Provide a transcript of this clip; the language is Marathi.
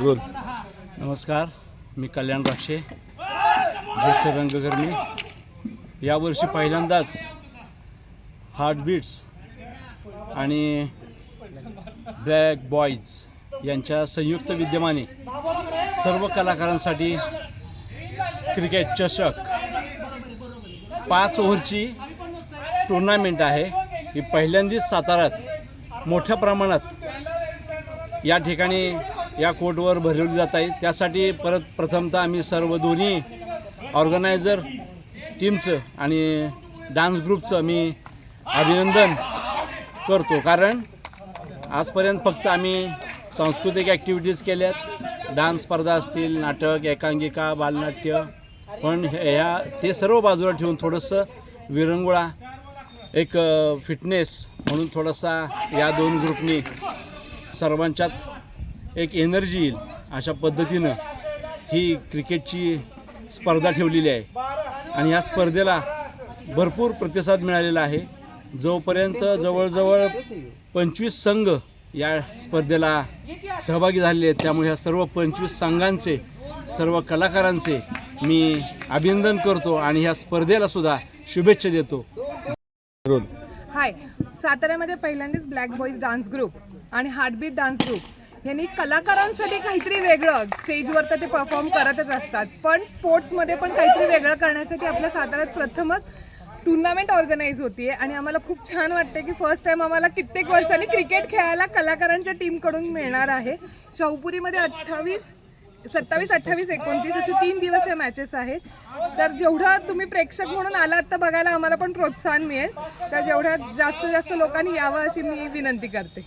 बोल. नमस्कार मी कल्याण राक्षे ज्येष्ठ रंगकर्मी. यावर्षी पहिल्यांदाच हार्टबीट्स आणि ब्लॅक बॉईज यांच्या संयुक्त विद्यमाने सर्व कलाकारांसाठी क्रिकेट चषक पाच ओव्हरची टुर्नामेंट आहे. ही पहिल्यांदाच साताऱ्यात मोठ्या प्रमाणात या ठिकाणी या कोर्टवर भरवली जात आहे. त्यासाठी परत प्रथमतः आम्ही सर्व दोन्ही ऑर्गनायझर टीमचं आणि डान्स ग्रुपचं मी अभिनंदन करतो. कारण आजपर्यंत फक्त आम्ही सांस्कृतिक ॲक्टिव्हिटीज केल्यात. डान्स स्पर्धा असतील नाटक एकांकिका बालनाट्य. पण ह्या ते सर्व बाजूला ठेवून थोडंसं विरंगुळा एक फिटनेस म्हणून थोडासा या दोन ग्रुपनी सर्वांच्यात एक एनर्जी येईल अशा पद्धतीनं ही क्रिकेटची स्पर्धा ठेवलेली आहे. आणि या स्पर्धेला भरपूर प्रतिसाद मिळालेला आहे. जोपर्यंत जवळजवळ पंचवीस संघ या स्पर्धेला सहभागी झालेले आहेत त्यामुळे ह्या सर्व पंचवीस संघांचे सर्व कलाकारांचे मी अभिनंदन करतो आणि ह्या स्पर्धेला सुद्धा शुभेच्छा देतो. हाय साताऱ्यामध्ये पहिल्यांदाच ब्लॅक बॉईज डान्स ग्रुप आणि हार्टबीट डान्स ग्रुप यांनी कलाकारांसाठी काहीतरी वेगळं स्टेजवर तर ते परफॉर्म करतच असतात. पण स्पोर्ट्समध्ये पण काहीतरी वेगळं करण्यासाठी आपल्या साताऱ्यात प्रथमच टुर्नामेंट ऑर्गनाईज होतीये आणि आम्हाला खूप छान वाटते की फर्स्ट टाइम आम्हाला कित्येक वर्षांनी क्रिकेट खेळायला कलाकारांच्या टीमकडून मिळणार आहे. शाहूपुरीमध्ये अठ्ठावीस सत्तावीस अठ्ठावीस एकोणतीस असे तीन दिवस हे मॅचेस आहेत. तर जेवढं तुम्ही प्रेक्षक म्हणून आलात तर बघायला आम्हाला पण प्रोत्साहन मिळेल. तर जेवढ्या जास्त जास्त लोकांनी यावं अशी मी विनंती करते.